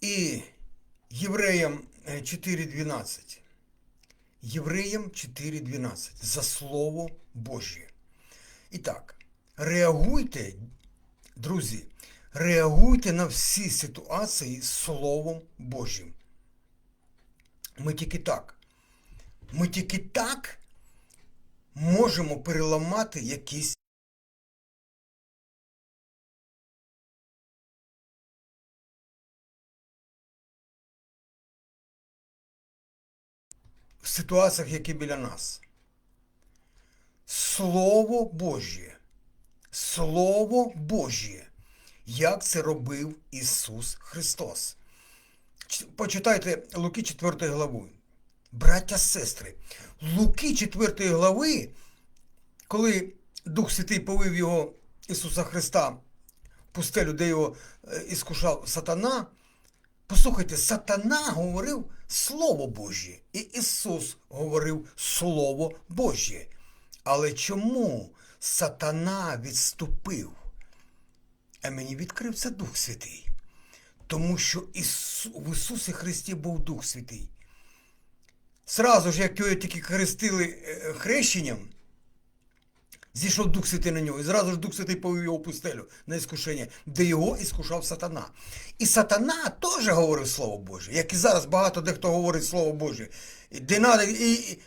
І Євреям е, 4.12. Євреям 4.12. За Слово Божє. І так, реагуйте, друзі, реагуйте на всі ситуації Словом Божим. Ми тільки так. Ми тільки так можемо переламати якісь в ситуаціях, які біля нас. Слово Божє. Слово Божє. Як це робив Ісус Христос. Почитайте Луки 4 главу. Браття, сестри, Луки 4 глави, коли Дух Святий повив його Ісуса Христа пустелю, де його е, іскушав сатана, Послухайте, сатана говорив Слово Божє, і Ісус говорив Слово Божє. Але чому сатана відступив? А мені відкрив це Дух Святий. Тому що Ісу... в Ісусі Христі був Дух Святий. Сразу ж, як його тільки хрестили е, хрещенням, Зійшов Дух Святий на нього, і зразу ж Дух Святий повів його в пустелю на іскушення, де його іскушав сатана. І сатана теж говорив Слово Боже, як і зараз багато дехто говорить Слово Боже. Де надо, і, і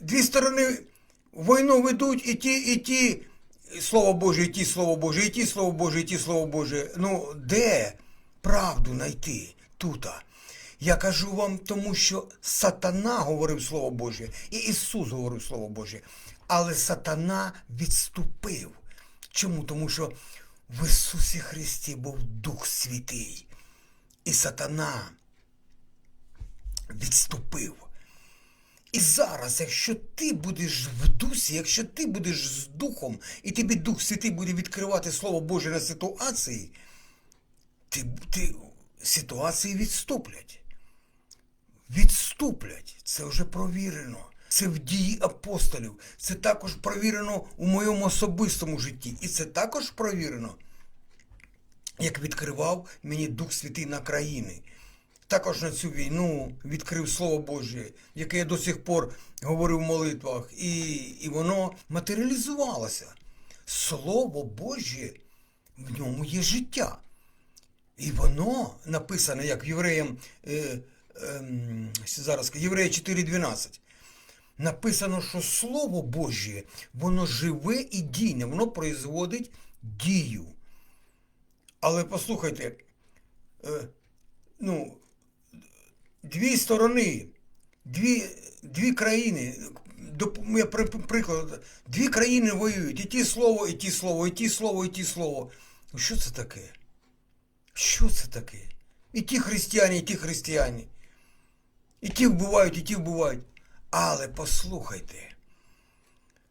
дві сторони війну ведуть, і ті, і ті Слово Боже, і ті Слово Боже, і ті Слово Боже, і ті Слово Боже. Ну, де правду знайти тута? Я кажу вам, тому що сатана говорив Слово Боже, і Ісус говорив Слово Боже. Але сатана відступив. Чому? Тому що в Ісусі Христі був Дух Святий. І сатана відступив. І зараз, якщо ти будеш в дусі, якщо ти будеш з Духом, і тобі Дух Святий буде відкривати Слово Боже на ситуації, ти, ти, ситуації відступлять відступлять. Це вже провірено. Це в дії апостолів. Це також провірено у моєму особистому житті. І це також провірено, як відкривав мені Дух Святий на країни. Також на цю війну відкрив Слово Боже, яке я до сих пор говорив в молитвах, і, і воно матеріалізувалося. Слово Боже, в ньому є життя. І воно написане, як євреям, е, ем, зараз євреї 4.12. Написано, що Слово Божє, воно живе і дійне, воно производить дію. Але послухайте, е, ну, дві сторони, дві, дві країни, я приклад, дві країни воюють, і ті слово, і ті слово, і ті слово, і ті слово. Що це таке? Що це таке? І ті християни, і ті християни. І ті вбивають, і ті вбивають. Але послухайте,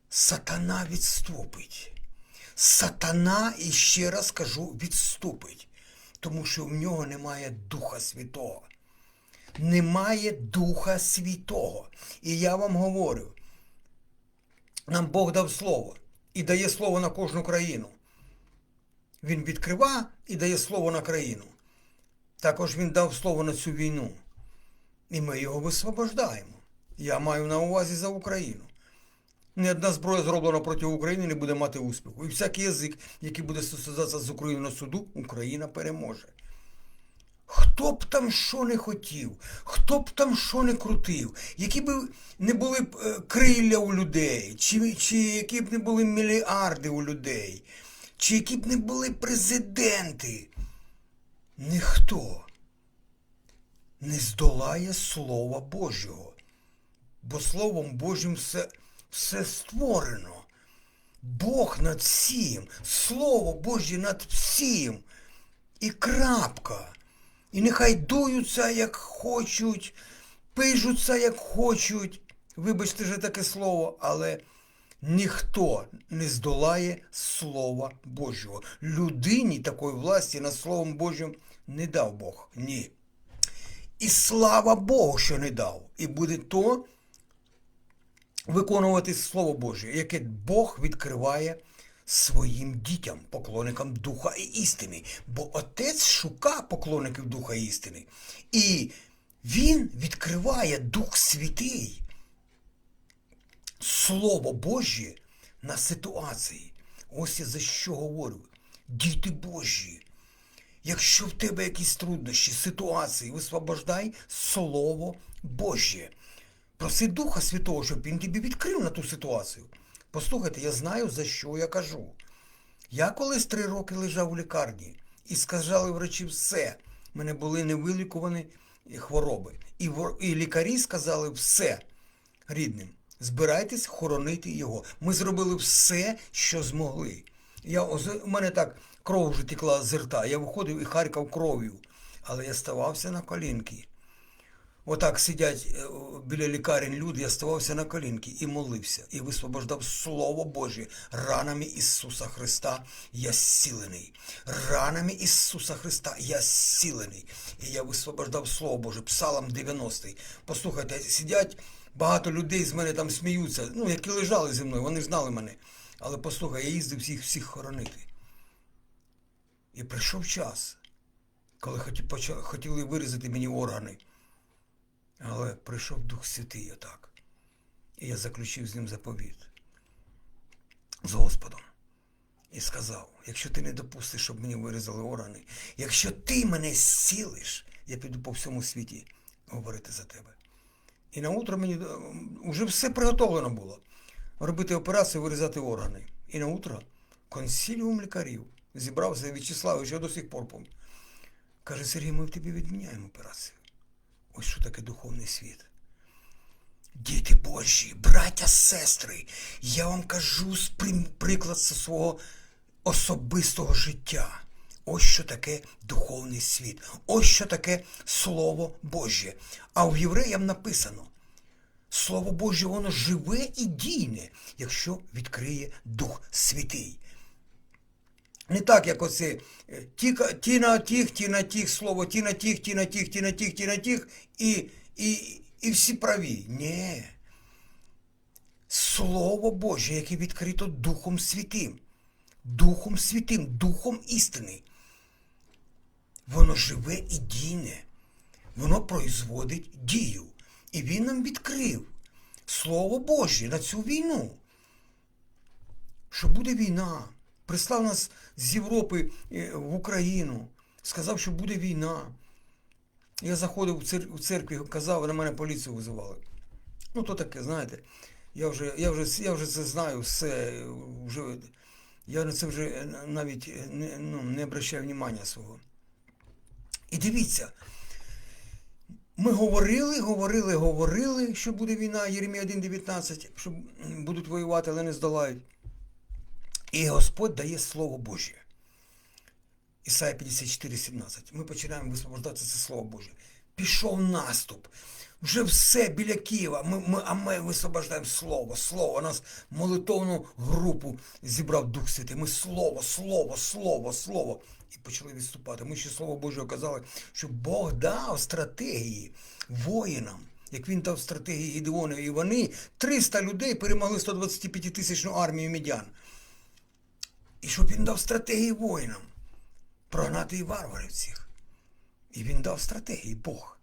сатана відступить. Сатана, і ще раз кажу, відступить. Тому що в нього немає Духа Святого. Немає Духа Святого. І я вам говорю, нам Бог дав слово і дає слово на кожну країну. Він відкрива і дає слово на країну. Також він дав слово на цю війну. І ми його висвобождаємо. Я маю на увазі за Україну. Ні одна зброя зроблена проти України не буде мати успіху. І всякий язик, який буде стосуватися з Україною на суду, Україна переможе. Хто б там що не хотів, хто б там що не крутив, які б не були б е, крилля у людей, чи, чи які б не були мільярди у людей, чи які б не були президенти, ніхто не здолає Слова Божого. Бо Словом Божим все, все створено. Бог над всім, Слово Боже над всім. І крапка. І нехай дуються, як хочуть, пишуться, як хочуть. Вибачте же таке слово, але ніхто не здолає Слова Божого. Людині такої власті над Словом Божим не дав Бог. Ні. І слава Богу, що не дав. І буде то виконувати Слово Боже, яке Бог відкриває своїм дітям, поклонникам Духа і істини. Бо Отець шукає поклонників Духа і істини. І Він відкриває Дух Святий, Слово Божє на ситуації. Ось я за що говорю. Діти Божі. Якщо в тебе якісь труднощі, ситуації, висвобождай Слово Божє. Проси Духа Святого, щоб він тобі відкрив на ту ситуацію. Послухайте, я знаю, за що я кажу. Я колись три роки лежав у лікарні і сказали врачі все. У мене були невилікувані хвороби. І, і лікарі сказали все рідним. Збирайтесь хоронити його. Ми зробили все, що змогли. Я, у мене так кров вже текла з рта. Я виходив і харкав кров'ю. Але я ставався на колінки. Отак сидять е, біля лікарень люди, я ставався на колінки і молився, і висвобождав Слово Боже. Ранами Ісуса Христа я зцілений. Ранами Ісуса Христа я зцілений. І я висвобождав Слово Боже, Псалом 90. Послухайте, сидять багато людей з мене там сміються, ну, які лежали зі мною, вони знали мене. Але послухай, я їздив всіх всіх хоронити. І прийшов час, коли хоті- хотіли вирізати мені органи. Але прийшов Дух Святий отак. І я заключив з ним заповіт з Господом. І сказав: якщо ти не допустиш, щоб мені вирізали органи, якщо ти мене зцілиш, я піду по всьому світі говорити за тебе. І на утро мені вже все приготовлено було. Робити операцію, вирізати органи. І на утро консиліум лікарів зібрався В'ячеславович, я до сих пор пам'ятаю. Каже, Сергій, ми в тобі відміняємо операцію. Ось що таке духовний світ. Діти Божі, браття, сестри, я вам кажу приклад зі свого особистого життя. Ось що таке духовний світ. Ось що таке Слово Боже. А в євреям написано: Слово Боже, воно живе і дійне, якщо відкриє Дух Святий. Не так, як оце е, ті, ті на тих, ті на тих, слово, ті на тих, ті на тих, ті на тих, ті на тих, і, і, і всі праві. Ні. Слово Боже, яке відкрито Духом Святим. Духом Святим, Духом істини. Воно живе і дійне. Воно производить дію. І він нам відкрив Слово Боже на цю війну що буде війна. Прислав нас з Європи е, в Україну, сказав, що буде війна. Я заходив у цер- у церкві, казав, на мене поліцію визивали. Ну, то таке, знаєте. Я вже, я вже, я вже це знаю, все. Вже, я на це вже навіть не, ну, не обращаю внимання свого. І дивіться, ми говорили, говорили, говорили, що буде війна, Єремія 1.19, що будуть воювати, але не здолають. І Господь дає Слово Боже. Ісайя 54,17. Ми починаємо висвобождати це Слово Боже. Пішов наступ. Вже все біля Києва. Ми, ми, а ми висвобождаємо Слово, Слово. Нас молитовну групу зібрав Дух Святий. Ми Слово, Слово, Слово, Слово. І почали відступати. Ми ще Слово Боже казали, що Бог дав стратегії воїнам. Як він дав стратегії Гідеону, і вони 300 людей перемогли 125 тисячну армію медян. І щоб він дав стратегії воїнам прогнати і варварів цих. І він дав стратегії Бог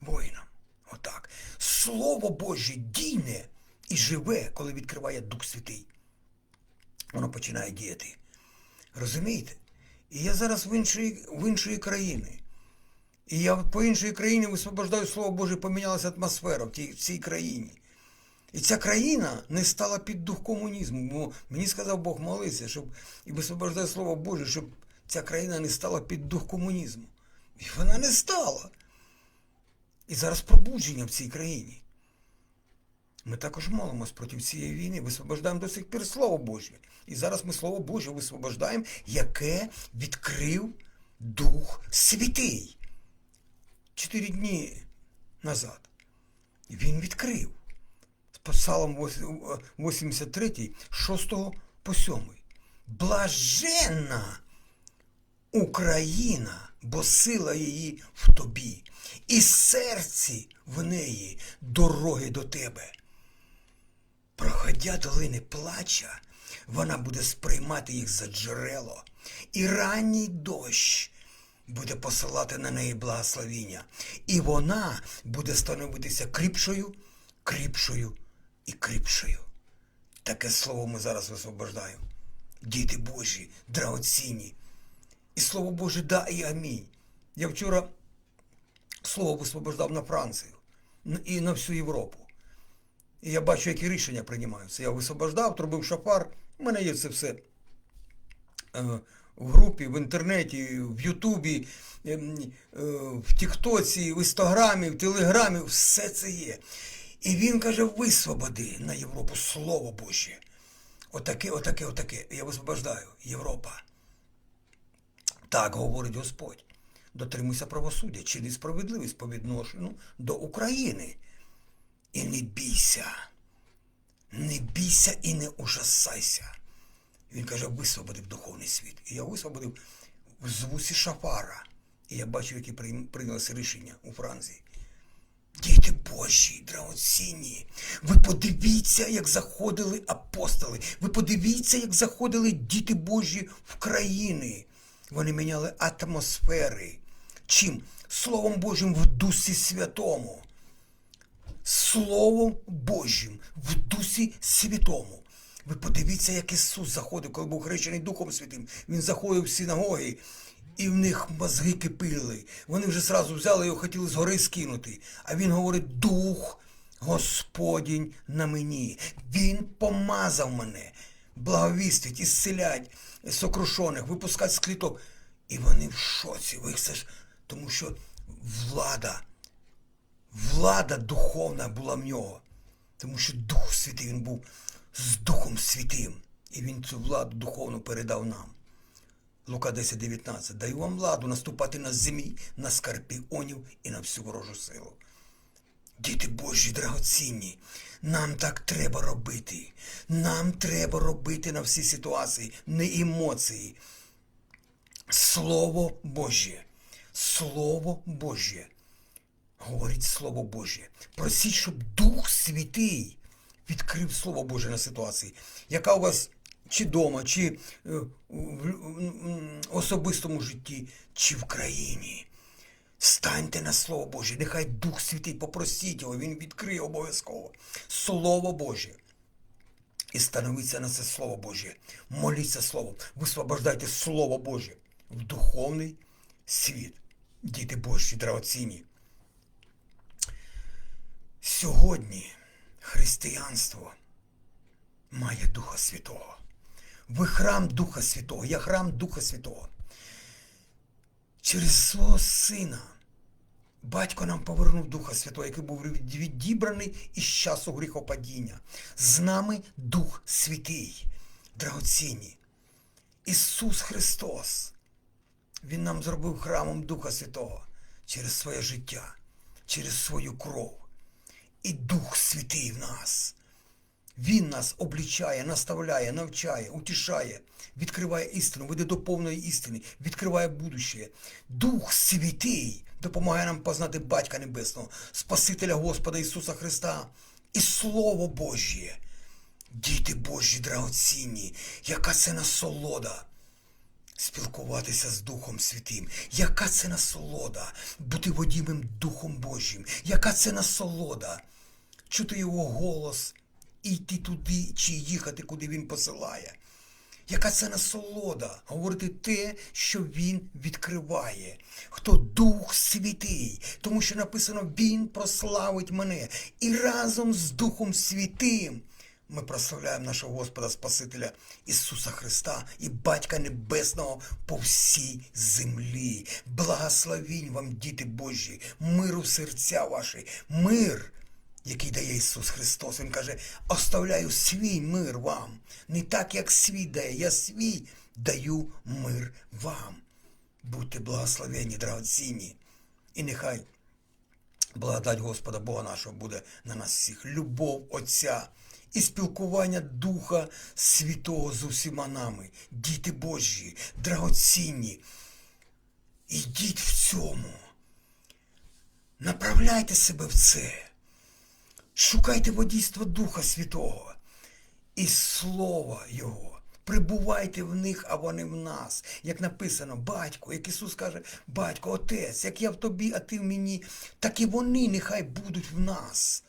воїнам. Отак. Слово Боже дійне і живе, коли відкриває Дух Святий. Воно починає діяти. Розумієте? І я зараз в іншої, в іншої країни. І я по іншій країні висвобождаю Слово Боже, помінялася атмосфера в цій країні. І ця країна не стала під дух комунізму. Бо мені сказав Бог молися, щоб і висвобождає Слово Боже, щоб ця країна не стала під дух комунізму. І вона не стала. І зараз пробудження в цій країні. Ми також молимось проти цієї війни, висвобождаємо до сих пір Слово Боже. І зараз ми Слово Боже висвобождаємо, яке відкрив Дух Святий. Чотири дні назад. Він відкрив. Псалом 83, 6 по 7. Блаженна Україна, бо сила її в тобі, і серці в неї дороги до тебе. Проходя долини плача, вона буде сприймати їх за джерело, і ранній дощ буде посилати на неї благословіння, і вона буде становитися кріпшою, кріпшою і кріпшою. Таке слово ми зараз висвобождаємо. Діти Божі, драгоцінні. І слово Боже, да і амінь. Я вчора слово висвобождав на Францію і на всю Європу. І я бачу, які рішення приймаються. Я висвобождав, трубив шафар. У мене є це все е, в групі, в інтернеті, в Ютубі, ем, е, в Тіктоці, в Інстаграмі, в Телеграмі, все це є. І він каже: висвободи на Європу Слово Боже. Отаке, отаке, отаке. Я висвобождаю. Європа. Так говорить Господь. Дотримуйся правосуддя, чини справедливість по відношенню до України. І не бійся. Не бійся і не ужасайся. Він каже, висвободив духовний світ. І я висвободив в звусі шафара. І я бачив, які прийнялися рішення у Франції. Божі, драгоцінні, ви подивіться, як заходили апостоли. Ви подивіться, як заходили діти Божі в країни. Вони міняли атмосфери. Чим? Словом Божим в Дусі Святому. Словом Божим в Дусі Святому. Ви подивіться, як Ісус заходив, коли був хрещений Духом Святим. Він заходив в синагоги, і в них мозги кипили. Вони вже зразу взяли його, хотіли згори скинути. А він говорить: Дух Господінь на мені. Він помазав мене, благовістить, ісцелять сокрушених, випускать з кліток. І вони в шоці. Ви це ж, тому що влада влада духовна була в нього. Тому що Дух Святий він був з Духом Святим. І він цю владу духовну передав нам. Лука 10, 19. Даю вам владу наступати на землі, на скорпіонів і на всю ворожу силу. Діти Божі драгоцінні, нам так треба робити. Нам треба робити на всі ситуації, не емоції. Слово Боже. Слово Боже говорить Слово Боже. Просіть, щоб Дух Святий відкрив Слово Боже на ситуації, яка у вас чи вдома, чи е, в особистому житті, чи в країні. Станьте на Слово Боже, нехай Дух Святий, попросіть його, Він відкриє обов'язково. Слово Боже. І становіться на це Слово Боже. Моліться Словом. Висвобождайте Слово Боже в духовний світ. Діти Божі драгоцінні. Сьогодні християнство має Духа Святого. Ви храм Духа Святого, я храм Духа Святого. Через свого сина батько нам повернув Духа Святого, який був відібраний із часу гріхопадіння. З нами Дух Святий, драгоцінні. Ісус Христос. Він нам зробив храмом Духа Святого через своє життя, через свою кров. І Дух Святий в нас. Він нас облічає, наставляє, навчає, утішає, відкриває істину, веде до повної істини, відкриває будуще. Дух Святий допомагає нам познати Батька Небесного, Спасителя Господа Ісуса Христа і Слово Божє. Діти Божі драгоцінні, яка це насолода спілкуватися з Духом Святим. Яка це насолода бути водімим Духом Божим? Яка це насолода чути його голос йти туди чи їхати, куди він посилає? Яка це насолода говорити те, що він відкриває? Хто Дух Святий, тому що написано Він прославить мене і разом з Духом Святим ми прославляємо нашого Господа Спасителя Ісуса Христа і Батька Небесного по всій землі. Благословінь вам, діти Божі, миру серця ваші, мир, який дає Ісус Христос. Він каже, оставляю свій мир вам. Не так, як свій дає, я свій даю мир вам. Будьте благословені, драгоцінні. І нехай Благодать Господа Бога нашого буде на нас всіх. Любов Отця і спілкування Духа Святого з усіма нами. Діти Божі, драгоцінні. Ідіть в цьому. Направляйте себе в це. Шукайте водійство Духа Святого. і слова Його. Прибувайте в них, а вони в нас. Як написано, батько, як Ісус каже, батько, отець, як я в тобі, а ти в мені, так і вони нехай будуть в нас.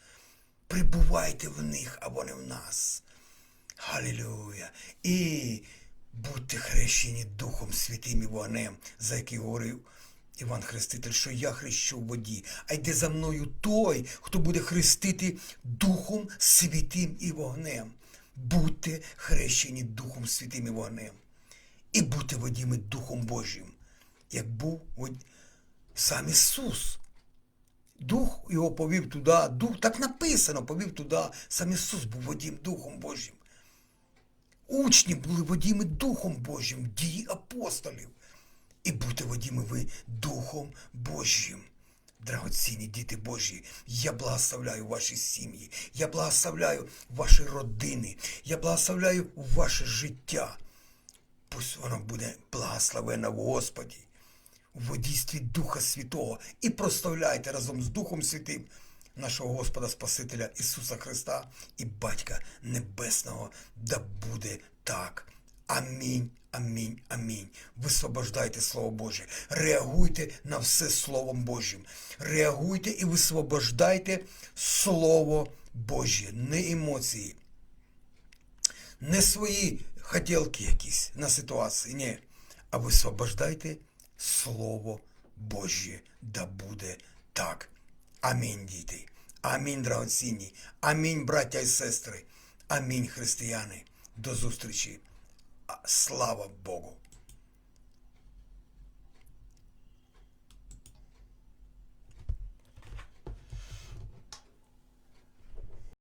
Прибувайте в них, а вони в нас. Халілюя. І будьте хрещені Духом Святим і вогнем, за який говорив Іван Хреститель, що я хрещу в воді, а йде за мною той, хто буде хрестити Духом Святим і вогнем. Будьте хрещені Духом Святим і вогнем. І будьте водіми Духом Божим, як був сам Ісус. Дух його повів туди, дух, так написано, повів туди. Сам Ісус був водім Духом Божим. Учні були водіми Духом Божим, дії апостолів. І будьте водіми ви Духом Божим. Драгоцінні діти Божі, я благословляю ваші сім'ї, я благословляю ваші родини, я благословляю ваше життя. Пусть воно буде благословено в Господі, у водійстві Духа Святого і прославляйте разом з Духом Святим нашого Господа Спасителя Ісуса Христа і Батька Небесного. Да буде так. Амінь, амінь, амінь. Висвобождайте Слово Боже. Реагуйте на все Словом Божим. Реагуйте і висвобождайте Слово Боже, не емоції не свої хотілки якісь на ситуації, ні. А висвобождайте Слово Божє, да буде так. Амінь, діти. Амінь, драгоцінні. Амінь, браття і сестри. Амінь, християни. До зустрічі. А- Слава Богу.